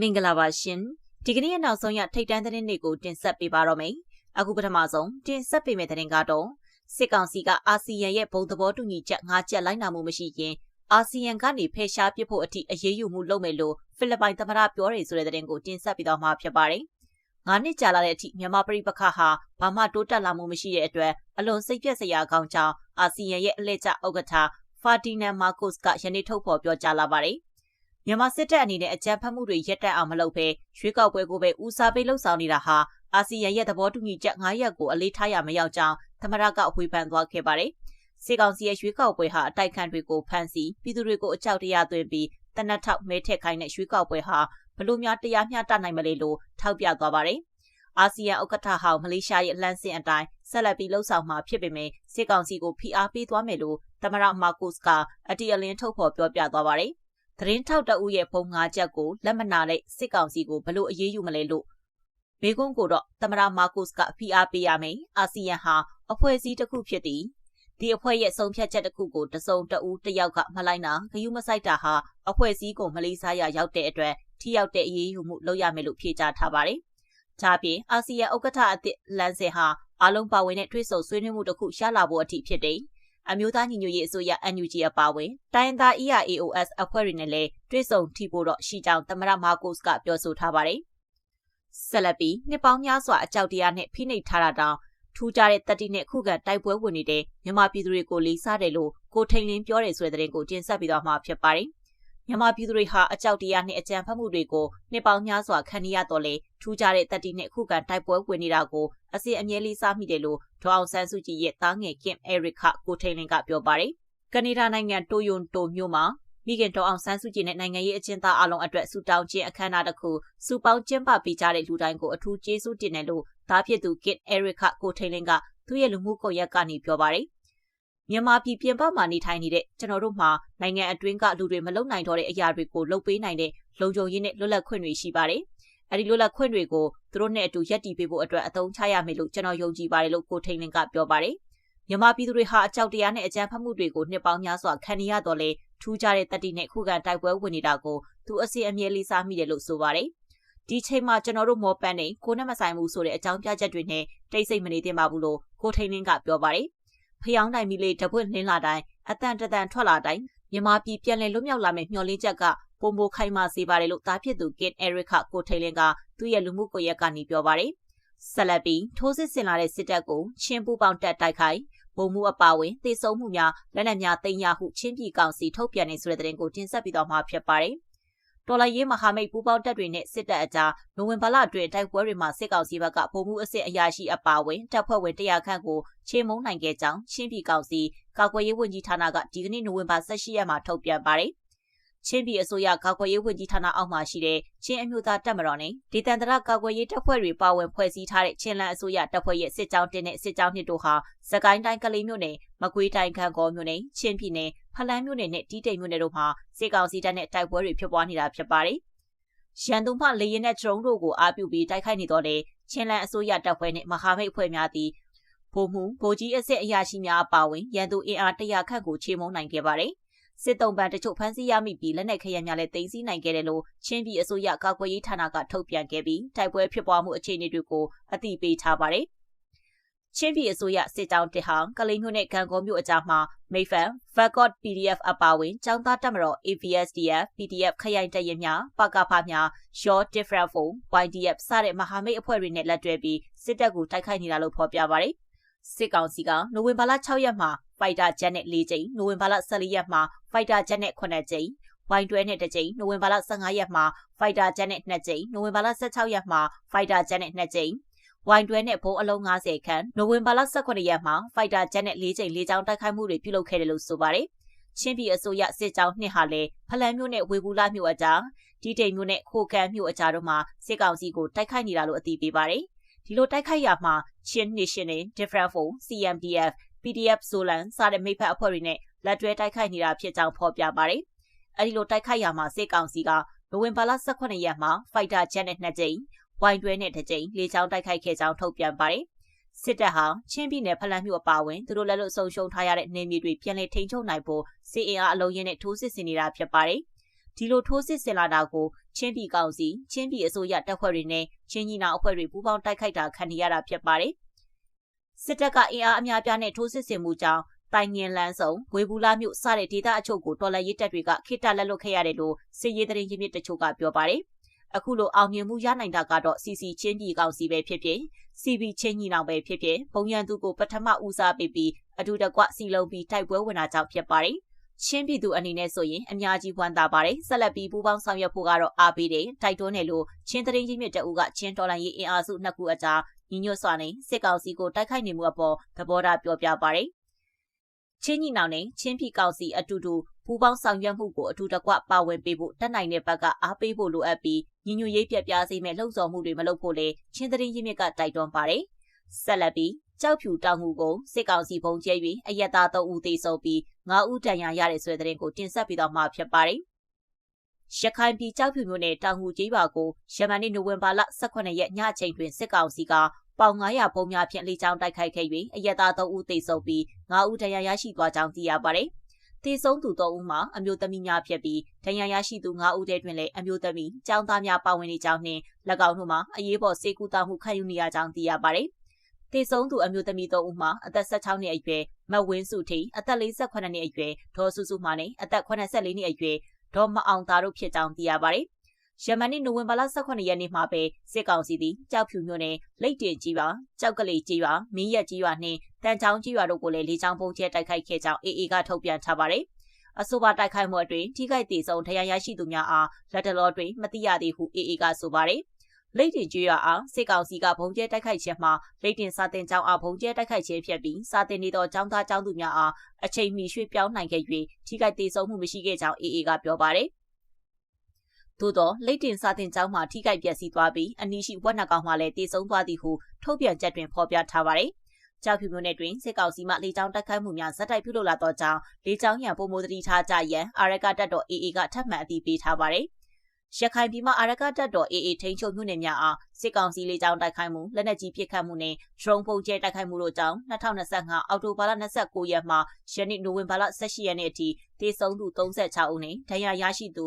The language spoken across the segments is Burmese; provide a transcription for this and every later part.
မင်္ဂလာပါရှင်ဒီကနေ့ရဲ့နောက်ဆုံးရထိတ်တန်းသတင်းတွေကိုတင်ဆက်ပေးပါတော့မယ်အခုပထမဆုံးတင်ဆက်ပေးမယ့်သတင်းကတော့စစ်ကောင်စီကအာဆီယံရဲ့ဘုံသဘောတူညီချက်၅ချက်လိုက်နာမှုမရှိရင်အာဆီယံကနေဖယ်ရှားပစ်ဖို့အထိအရေးယူမှုလုပ်မယ်လို့ဖိလစ်ပိုင်သမ္မတပြောတယ်ဆိုတဲ့သတင်းကိုတင်ဆက်ပေးတော့မှာဖြစ်ပါတယ်ငါးနှစ်ကြာလာတဲ့အထိမြန်မာပြည်ပခါဟာဘာမှတိုးတက်လာမှုမရှိတဲ့အတွက်အလွန်စိတ်ပြက်စရာကောင်းကြောင်းအာဆီယံရဲ့အလှည့်ကျဥက္ကဋ္ဌဖာတီနန်မာကုစ်ကယနေ့ထုတ်ဖော်ပြောကြားလာပါတယ်။ မြန်မာစစ်တပ်အနေနဲ့အကြမ်းဖက်မှုတွေရပ်တန့်အောင်မလုပ်ဘဲရွေးကောက်ပွဲကိုပဲဦးစားပေးလှုပ်ဆောင်နေတာဟာအာဆီယံရဲ့သဘောတူညီချက်9ရပ်ကိုအလေးထားရမရောက်ကြောင်းသမရကအဝေဖန်သွားခဲ့ပါတယ်။စေကောင်စီရဲ့ရွေးကောက်ပွဲဟာအတိုက်ခံတွေကိုဖမ်းဆီးပြည်သူတွေကိုအကြောက်တရားသွင်းပြီးတနက်ထောက်မဲထက်ခိုင်းတဲ့ရွေးကောက်ပွဲဟာဘလို့များတရားမျှတနိုင်မလဲလို့ထောက်ပြသွားပါတယ်။အာဆီယံဥက္ကဋ္ဌဟောင်းမလေးရှားရဲ့လှမ်းစင်အတိုင်းဆက်လက်ပြီးလှုပ်ဆောင်မှာဖြစ်ပေမဲ့စစ်ကောင်စီကိုဖိအားပေးသွားမယ်လို့သမရမာကုစ်ကအတီအလင်းထုတ်ဖော်ပြောပြသွားပါတယ်။ သတင်းထောက်တအုပ်ရဲ့ပုံငါးချက်ကိုလက်မနာတဲ့စစ်ကောင်စီကိုဘလို့အရေးယူမလဲလို့မေကွန်းကိုတော့သမရမာကုစ်ကဖိအားပေးရမယ်အာဆီယံဟာအဖွဲ့အစည်းတစ်ခုဖြစ်သည်ဒီအဖွဲ့ရဲ့ဆုံးဖြတ်ချက်တစ်ခုကိုတစုံတဦးတယောက်ကမလိုက်နာဂယုမဆိုင်တာဟာအဖွဲ့အစည်းကိုမလေးစားရရောက်တဲ့အတွက်ထိရောက်တဲ့အရေးယူမှုလုပ်ရမယ်လို့ဖြေကြားထားပါတယ်။ဒါပြင်အာဆီယံဥက္ကဋ္ဌအသစ်လန်စင်ဟာအလုံးပါဝင်တဲ့ထွေးဆုံဆွေးနွေးမှုတစ်ခုရလာဖို့အထိဖြစ်တယ်။ အမျိုးသားညီညွတ်ရေးအစိုးရ NUG အပါအဝင် တိုင်းသား ERAOS အဖွဲ့တွေနဲ့လည်းတွဲဆုံထိဖို့တော့ရှိကြောင်းသမရမာကိုစ်ကပြောဆိုထားပါတယ်။ဆက်လက်ပြီးနှစ်ပေါင်းများစွာအကြောက်တရားနဲ့ဖိနှိပ်ထားတာတောင်ထူးခြားတဲ့တတိနဲ့ခုခံတိုက်ပွဲဝင်နေတဲ့မြန်မာပြည်သူတွေကိုလေးစားတယ်လို့ကိုထိန်လင်းပြောတယ်ဆိုတဲ့သတင်းကိုတင်ဆက်ပြီးတော့မှဖြစ်ပါတယ်။ မြန်မာပြည်သူတွေဟာအကြောက်တရားနဲ့အကြမ်းဖက်မှုတွေကိုနှစ်ပေါင်းများစွာခံနေရတော့လေထူးခြားတဲ့တတိနဲ့ခုခံတိုက်ပွဲဝင်နေတာကိုအစီအမြဲလေးစားမိတယ်လို့ဒေါအောင်ဆန်းစုကြည်ရဲ့သားငယ်ကင်အဲရစ်ခကိုထိန်လင်းကပြောပါတယ်။ကနေဒါနိုင်ငံတိုယွန်တိုမြို့မှာမိခင်တော်အောင်ဆန်းစုကြည်နဲ့နိုင်ငံရေးအကျဉ်းသားအလုံးအတွက်စူတောင်းခြင်းအခမ်းအနားတစ်ခုစူပေါင်းကျင်းပပေးကြတဲ့လူတိုင်းကိုအထူးကျေးဇူးတင်တယ်လို့သားဖြစ်သူကင်အဲရစ်ခကိုထိန်လင်းကသူ့ရဲ့လူမှုကွန်ရက်ကနေပြောပါတယ်။ မြန်မာပြည်ပြင်ပမှာနေထိုင်နေတဲ့ကျွန်တော်တို့မှာနိုင်ငံအတွင်းကလူတွေမလုံနိုင်တော့တဲ့အရာတွေကိုလုပ်ပေးနိုင်တဲ့လုံခြုံရေးနဲ့လွတ်လပ်ခွင့်တွေရှိပါတယ်။အဲဒီလွတ်လပ်ခွင့်တွေကိုသူတို့နဲ့အတူရပ်တည်ပေးဖို့အတွက်အသုံးချရမယ်လို့ကျွန်တော်ယုံကြည်ပါတယ်လို့ကိုထိန်လင်းကပြောပါတယ်။မြန်မာပြည်သူတွေဟာအကြောက်တရားနဲ့အကြမ်းဖက်မှုတွေကိုနှစ်ပေါင်းများစွာခံနေရတော့လေထူးခြားတဲ့တတိနဲ့ခုခံတိုက်ပွဲဝင်နေတာကိုသူအစီအမြဲလေးစားမိတယ်လို့ဆိုပါတယ်။ဒီချိန်မှာကျွန်တော်တို့မော်ပန်းနေကိုနဲ့မဆိုင်ဘူးဆိုတဲ့အကြောင်းပြချက်တွေနဲ့တိတ်ဆိတ်မနေသင့်ပါဘူးလို့ကိုထိန်လင်းကပြောပါတယ်။ ဖျောင်းနိုင်မီလေးတပွင့်လင်းလာတိုင်းအတန်တတန်ထွက်လာတိုင်းမြန်မာပြည်ပြန်လည်လွတ်မြောက်လာမယ့်မျှော်လင့်ချက်ကပုံမိုခိုင်မာစေပါတယ်လို့သားဖြစ်သူကင်အဲရစ်ခကိုထိန်လင်းကသူ့ရဲ့လူမှုကွန်ရက်ကနေပြောပါတယ်။ဆက်လက်ပြီးထိုးစစ်ဆင်လာတဲ့စစ်တပ်ကိုချင်းပူပေါင်းတက်တိုက်ခိုက်ပုံမှုအပါဝင်သေဆုံးမှုများလက်နက်များတင်ရဟုချင်းပြည်ကောင်စီထုတ်ပြန်နေဆိုတဲ့တဲ့ရင်ကိုတင်ဆက်ပြီးတော့မှာဖြစ်ပါတယ်။ တော်လိုင်းရေးမဟာမိတ်ပူးပေါင်းတပ်တွေနဲ့စစ်တပ်အကြားနိုဝင်ဘာလအတွင်းတိုက်ပွဲတွေမှာစစ်ကောင်စီဘက်ကပုံမှုအစ်စ်အရာရှိအပါဝင်တပ်ဖွဲ့ဝင်100ခန့်ကိုချေမှုန်းနိုင်ခဲ့ကြောင်းချင်းပြည်ကောင်စီကာကွယ်ရေးဝန်ကြီးဌာနကဒီကနေ့နိုဝင်ဘာ18ရက်မှာထုတ်ပြန်ပါတယ်။ချင်းပြည်အစိုးရကာကွယ်ရေးဝန်ကြီးဌာနအောက်မှာရှိတဲ့ချင်းအမျိုးသားတပ်မတော်နဲ့ဒေသန္တရကာကွယ်ရေးတပ်ဖွဲ့တွေပါဝင်ဖွဲ့စည်းထားတဲ့ချင်းလန်အစိုးရတပ်ဖွဲ့ရဲ့စစ်ကြောင်းတင်တဲ့စစ်ကြောင်းနှစ်တို့ဟာစကိုင်းတိုင်းကလေးမြို့နယ်မကွေးတိုင်းခန့်ကောမြို့နယ်ချင်းပြည်နယ် ဖလန်းမြို့နယ်နဲ့တီးတိမ်မြို့နယ်တို့မှာစစ်ကောင်စီတပ်နဲ့တိုက်ပွဲတွေဖြစ်ပွားနေတာဖြစ်ပါတယ်။ရန်သူမှလေရင်နဲ့ဒရုန်းတို့ကိုအားပြုပြီးတိုက်ခိုက်နေတော့လေချင်းလန်အစိုးရတပ်ဖွဲ့နဲ့မဟာမိတ်အဖွဲ့များသည်ဗိုလ်မှူးဗိုလ်ကြီးအဆင့်အရာရှိများအပါအဝင်ရန်သူအင်အားတရာခန့်ကိုချေမှုန်းနိုင်ခဲ့ပါတယ်။စစ်တုံးပန်းတချို့ဖမ်းဆီးရမိပြီးလက်နက်ခဲယမ်းများလည်းတင်စီနိုင်ခဲ့တယ်လို့ချင်းပြည်အစိုးရကာကွယ်ရေးဌာနကထုတ်ပြန်ခဲ့ပြီးတိုက်ပွဲဖြစ်ပွားမှုအခြေအနေတွေကိုအသိပေးထားပါတယ်။ ချင်းပြည်အစိုးရစစ်တောင်းတစ်ဟောင်းကလေးမျိုးနဲ့ကံကောမျိုးအကြားမှာမိဖန် Vacot PDF အပါဝင်ចောင်းသားတက်မတော် AVSDF PDF ခရိုင်တရင်များပကဖများ Your Different Phone YDF စတဲ့မဟာမိတ်အဖွဲ့တွေနဲ့လက်တွဲပြီးစစ်တပ်ကိုတိုက်ခိုက်နေတာလို့ဖော်ပြပါတယ်စစ်ကောင်စီကနိုဝင်ဘာလ6ရက်မှာ Fighter Jet နဲ့4ကြိမ်နိုဝင်ဘာလ14ရက်မှာ Fighter Jet နဲ့9ကြိမ်ဝိုင်းတွဲနဲ့တစ်ကြိမ်နိုဝင်ဘာလ15ရက်မှာ Fighter Jet နဲ့2ကြိမ်နိုဝင်ဘာလ16ရက်မှာ Fighter Jet နဲ့2ကြိမ် ဝိုင်တွဲနဲ့ဘုံအလုံး90ခန့်နိုဝင်ဘာလ18ရက်မှာဖိုက်တာဂျက်နဲ့၄ချိန်၄ချောင်းတိုက်ခိုက်မှုတွေပြုလုပ်ခဲ့တယ်လို့ဆိုပါတယ်။ချင်းပြည်အစိုးရစစ်ကြောင်းနှစ်ဟာလည်းဖလန်မြို့နဲ့ဝေဘူးလာမြို့အကြားဒီတိမ်မြို့နဲ့ခိုကန်မြို့အကြားတို့မှာစစ်ကောင်စီကိုတိုက်ခိုက်နေတာလို့အသိပေးပါတယ်။ဒီလိုတိုက်ခိုက်ရမှာချင်း National Different Phone CMDF PDF Solan စတဲ့မိဖက်အဖွဲ့တွေနဲ့လက်တွဲတိုက်ခိုက်နေတာဖြစ်ကြောင်းဖော်ပြပါတယ်။အဲဒီလိုတိုက်ခိုက်ရမှာစစ်ကောင်စီကနိုဝင်ဘာလ18ရက်မှာဖိုက်တာဂျက်နဲ့2ကြိမ် ဝိုင်းတွဲနဲ့တစ်ကြိမ်လေကြောင်းတိုက်ခိုက်ခဲ့ကြောင်းထုတ်ပြန်ပါတယ်။စစ်တပ်ဟာချင်းပြည်နယ်ဖလန်းမြို့အပါအဝင်သူတို့လက်လွတ်ဆုံးရှုံးထားရတဲ့နေမြေတွေပြန်လည်ထိန်းချုပ်နိုင်ဖို့စစ်အင်အားအလုံးရင်းနဲ့ထိုးစစ်ဆင်နေတာဖြစ်ပါတယ်။ဒီဒီလိုထိုးစစ်ဆင်လာတာကိုချင်းပြည်ကောင်စီချင်းပြည်အစိုးရတပ်ဖွဲ့တွေနဲ့ချင်းညီနောင်အဖွဲ့တွေပူးပေါင်းတိုက်ခိုက်တာခံနေရတာဖြစ်ပါတယ်စစ်တပ်ကအင်အားအများပြားနဲ့ထိုးစစ်ဆင်မှုကြောင့်တိုင်ငင်လန်းဆောင်ဝေဘူးလာမြို့စတဲ့ဒေသအချို့ကိုတော်လှန်ရေးတပ်တွေကခိတလက်လွတ်ခဲ့ရတယ်လို့စစ်ရေးသတင်းရင်းမြစ်တချို့ကပြောပါတယ် အခုလိုအောင်မြင်မှုရနိုင်တာကတော့ CC ချင်းပြည်ကောင်စီပဲဖြစ်ဖြစ် CB ချင်းညီနောင်ပဲဖြစ်ဖြစ်ဘုံရန်သူကိုပထမဦးစားပေးပြီးအတူတကွစီလုံးပြီးတိုက်ပွဲဝင်တာကြောင့်ဖြစ်ပါတယ်ချင်းပြည်သူအနေနဲ့ဆိုရင်အများကြီးဝမ်းသာပါတယ်ဆက်လက်ပြီးပူးပေါင်းဆောင်ရွက်ဖို့ကတော့အားပေးတယ်တိုက်တွန်းတယ်လို့ချင်းတရင်ကြီးမြစ်တအူးကချင်းတော်လိုင်းရေးအင်အားစုနှစ်ခုအကြားညီညွတ်စွာနဲ့စစ်ကောင်စီကိုတိုက်ခိုက်နေမှုအပေါ်သဘောထားပြောပြပါတယ်ချင်းညီနောင်နဲ့ချင်းပြည်ကောင်စီအတူတူပူးပေါင်းဆောင်ရွက်မှုကိုအထူးတကွပါဝင်ပေးဖို့တက်နိုင်တဲ့ဘက်ကအားပေးဖို့လိုအပ်ပြီး ညီညွတ်ရေးပြပြစေမဲ့လှုံ့ဆော်မှုတွေမလုပ်ဖို့လေချင်းသတင်းရင်းမြစ်ကတိုက်တွန်းပါတယ်ဆက်လက်ပြီးကြောက်ဖြူတောင်ငူကိုစစ်ကောင်စီဘုံကျဲ၍အယက်သား၃ဦးသေဆုံးပြီး၅ဦးဒဏ်ရာရတဲ့ဆွဲတဲ့ကိုတင်ဆက်ပြီးတော့မှဖြစ်ပါတယ်ရခိုင်ပြည်ကြောက်ဖြူမြို့နယ်တောင်ငူကြီးပါကိုယမန်နေ့နိုဝင်ဘာလ18ရက်ညချိန်တွင်စစ်ကောင်စီကပေါင်900ပုံများဖြင့်လေကြောင်းတိုက်ခိုက်ခဲ့၍အယက်သား3ဦးသေဆုံးပြီး9ဦးဒဏ်ရာရရှိသွားကြောင်းသိရပါတယ်။ သေဆုံးသူ3ဦးမှာအမျိုးသမီးများဖြစ်ပြီးဒဏ်ရာရရှိသူ9ဦးတည်းတွင်လည်းအမျိုးသမီးကျောင်းသားများပါဝင်နေကြောင်းနှင့်၎င်းတို့မှာအရေးပေါ်စေကူတာမှုခံယူနေရကြောင်းသိရပါတယ်။သေဆုံးသူအမျိုးသမီး3ဦးမှာအသက်16နှစ်အရွယ်မဝင်းစုထီအသက်48နှစ်အရွယ်ဒေါ်စုစုမှနဲ့အသက်84နှစ်အရွယ်ဒေါ်မအောင်သားတို့ဖြစ်ကြောင်းသိရပါတယ်။ ယမန်နေ့နိုဝင်ဘာလ18ရက်နေ့မှာပဲစစ်ကောင်စီသည်ကြောက်ဖြူမြို့နယ်လိတ်တင်ကြီးရွာကြောက်ကလေးကြီးရွာမင်းရက်ကြီးရွာနှင့်တန်ချောင်းကြီးရွာတို့ကိုလည်းလေကြောင်းပုံကျဲတိုက်ခိုက်ခဲ့ကြောင်းအေအေကထုတ်ပြန်ထားပါတယ်။အဆိုပါတိုက်ခိုက်မှုအတွင်းထိခိုက်ဒေဆုံးထရရရှိသူများအားလက်တလောတွင်မတိရသေးဟုအေအေကဆိုပါတယ်။လိတ်တင်ကျွေးရအောင်စစ်ကောင်စီကဘုံကျဲတိုက်ခိုက်ခြင်းမှာလိတ်တင်စာတင်ကျောင်းအားဘုံကျဲတိုက်ခိုက်ခြင်းဖြစ်ပြီးစာတင်နေသောကျောင်းသားကျောင်းသူများအားအချိန်မီရွှေ့ပြောင်းနိုင်ခဲ့၍ထိခိုက်ဒေဆုံးမှုမရှိခဲ့ကြောင်းအေအေကပြောပါတယ်။ သို့သောလိတ်တင်စာတင်ကျောင်းမှာထိခိုက်ပျက်စီးသွားပြီးအနီးရှိဝက်နှကောင်မှလည်းတည်ဆုံသွားသည်ဟုထုတ်ပြန်ချက်တွင်ဖော်ပြထားပါတယ်။ကြောက်ဖြူမြို့နယ်တွင်စစ်ကောင်စီမှလေကြောင်းတိုက်ခိုက်မှုများဇက်တိုက်ပြုလုပ်လာသောကြောင့်လေကြောင်းရန်ပုံမိုးတတိထားကြရန်အာရကတပ်တော် AA ကထပ်မံအသိပေးထားပါတယ်။ရခိုင်ပြည်မှာအာရကတပ်တော် AA ထိန်းချုပ်မြို့နယ်များအားစစ်ကောင်စီလေကြောင်းတိုက်ခိုက်မှုလက်နက်ကြီးပစ်ခတ်မှုနဲ့ဒရုန်းပုံကျဲတိုက်ခိုက်မှုတို့ကြောင့်2025အောက်တိုဘာလ29ရက်မှယနေ့နိုဝင်ဘာလ18ရက်နေ့အထိသေဆုံးသူ36ဦးနဲ့ဒဏ်ရာရရှိသူ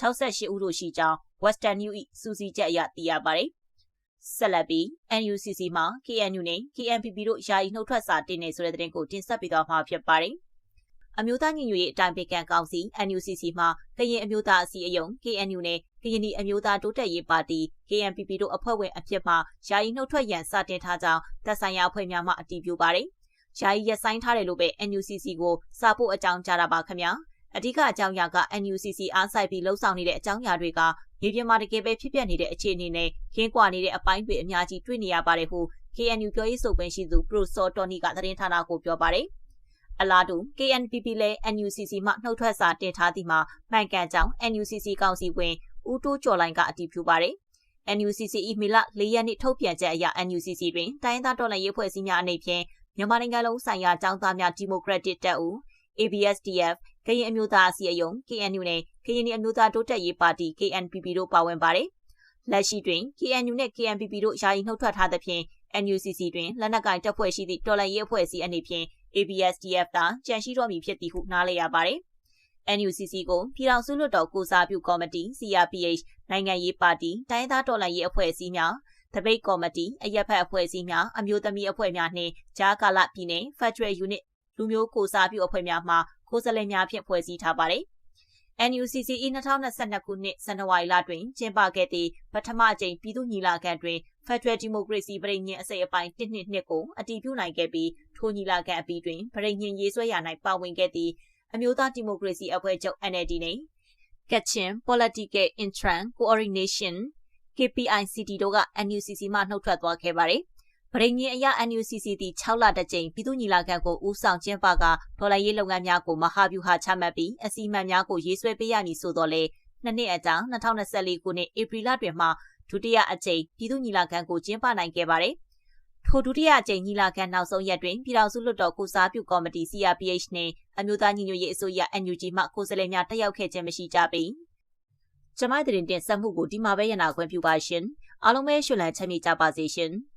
68ဦးတို့ရှိကြောင်း Western New စူးစီးချက်အရသိရပါတယ်။ဆက်လက်ပြီး NUCC မှာ KNU နဲ့ KNPP တို့ယာယီနှုတ်ထွက်စာတင်နေဆိုတဲ့သတင်းကိုတင်ဆက်ပေးသွားမှာဖြစ်ပါတယ်။အမျိုးသားညီညွတ်ရေးအတိုင်းပေကန်ကောင်စီ NUCC မှာကရင်အမျိုးသားအစည်းအရုံး KNU နဲ့ကရင်နီအမျိုးသားတိုးတက်ရေးပါတီ KNPP တို့အဖွဲ့ဝင်အဖြစ်မှယာယီနှုတ်ထွက်ရန်စတင်ထားကြောင်းသက်ဆိုင်ရာအဖွဲ့များမှအတည်ပြုပါတယ်။ယာယီရဆိုင်ထားတယ်လို့ပဲ NUCC ကိုစာပို့အကြောင်းကြားတာပါခင်ဗျာ။ အဓိကအကြောင်းအရာက NUCC အားစိုက်ပြီးလှုပ်ဆောင်နေတဲ့အကြောင်းအရာတွေကမြေပြင်မှာတကယ်ပဲဖြစ်ပျက်နေတဲ့အခြေအနေနဲ့ခင်းကွာနေတဲ့အပိုင်းတွေအများကြီးတွေ့နေရပါတယ်ဟု KNU ပြောရေးဆိုခွင့်ရှိသူ Professor Tony ကသတင်းဌာနကိုပြောပါတယ်။အလားတူ KNPP လည်း NUCC မှနှုတ်ထွက်စာတင်ထားသည်မှာမှန်ကန်ကြောင်း NUCC ကောင်စီဝင်ဦးတိုးကျော်လိုင်းကအတည်ပြုပါတယ်။ NUCC ဤမီလ၄ရက်နေ့ထုတ်ပြန်ချက်အရ NUCC တွင်တိုင်းသားတော်လှန်ရေးဖွဲ့စည်းများအနေဖြင့်မြန်မာနိုင်ငံလုံးဆိုင်ရာចောင်းသားများဒီမိုကရက်တစ်တပ်ဦး ABSDF ကရင်အမျိုးသားအစည်းအရုံး KNU နဲ့ကရင်အမျိုးသားတိုးတက်ရေးပါတီ KNPP တို့ပါဝင်ပါတယ်။လက်ရှိတွင် KNU နဲ့ KNPP တို့ယာယီနှုတ်ထွက်ထားသဖြင့် NUCC တွင်လက်နက်ကိုင်တပ်ဖွဲ့ရှိသည့်တော်လှန်ရေးအဖွဲ့အစည်းအနေဖြင့် ABSDF သာကြန့်ရှိတော်မူဖြစ်သည်ဟုနားလည်ရပါတယ်။ NUCC ကိုပြည်ထောင်စုလွှတ်တော်ကိုစားပြုကော်မတီ CRPH နိုင်ငံရေးပါတီတိုင်းသားတော်လှန်ရေးအဖွဲ့အစည်းများတပိတ်ကော်မတီအရက်ဖက်အဖွဲ့အစည်းများအမျိုးသမီးအဖွဲ့များနှင့်ဂျာကာလပြည်နယ် Federal Unit လူမျိုးကိုစားပြုအဖွဲ့များမှ ကိုယ်စားလှယ်များဖြင့်ဖွဲ့စည်းထားပါတယ်။ NUCC E 2022ခုနှစ်ဇန်နဝါရီလတွင်ကျင်းပခဲ့သည့်ပထမအကြိမ်ပြည်သူ့ညီလာခံတွင် Federal Democracy ပြည်ညင်အစိပ်အပိုင်း1နှစ်နှစ်ကိုအတည်ပြုနိုင်ခဲ့ပြီးထိုညီလာခံအပြီးတွင်ပြည်ညင်ရေးဆွဲရာ၌ပါဝင်ခဲ့သည့်အမျိုးသားဒီမိုကရေစီအဖွဲ့ချုပ် NLD နှင့် Kachin Political Intran Coordination KPICT တို့က NUCC မှနှုတ်ထွက်သွားခဲ့ပါတယ်။ ပရိညင်အရ NUCC သည်6လတကြိမ်ပြည်သူ့ညီလာခံကိုဦးဆောင်ကျင်းပကဒေါ်လာရေးလုပ်ငန်းများကိုမဟာဗျူဟာချမှတ်ပြီးအစီအမံများကိုရေးဆွဲပေးရမည်ဆိုတော့လေနှစ်နှစ်အကြာ2024ခုနှစ်ဧပြီလတွင်မှဒုတိယအကြိမ်ပြည်သူ့ညီလာခံကိုကျင်းပနိုင်ခဲ့ပါတယ်။ထိုဒုတိယအကြိမ်ညီလာခံနောက်ဆုံးရက်တွင်ပြည်ထောင်စုလွှတ်တော်ကိုစားပြုကော်မတီ CRPH နှင့်အမျိုးသားညီညွတ်ရေးအစိုးရ NUG မှကိုယ်စားလှယ်များတက်ရောက်ခဲ့ခြင်းမရှိကြပေ။ကျမတဲ့တင်ဆက်မှုကိုဒီမှာပဲရနာခွင့်ပြုပါရှင်။အားလုံးပဲရှင်လန်းချမ်းမြေ့ကြပါစေရှင်။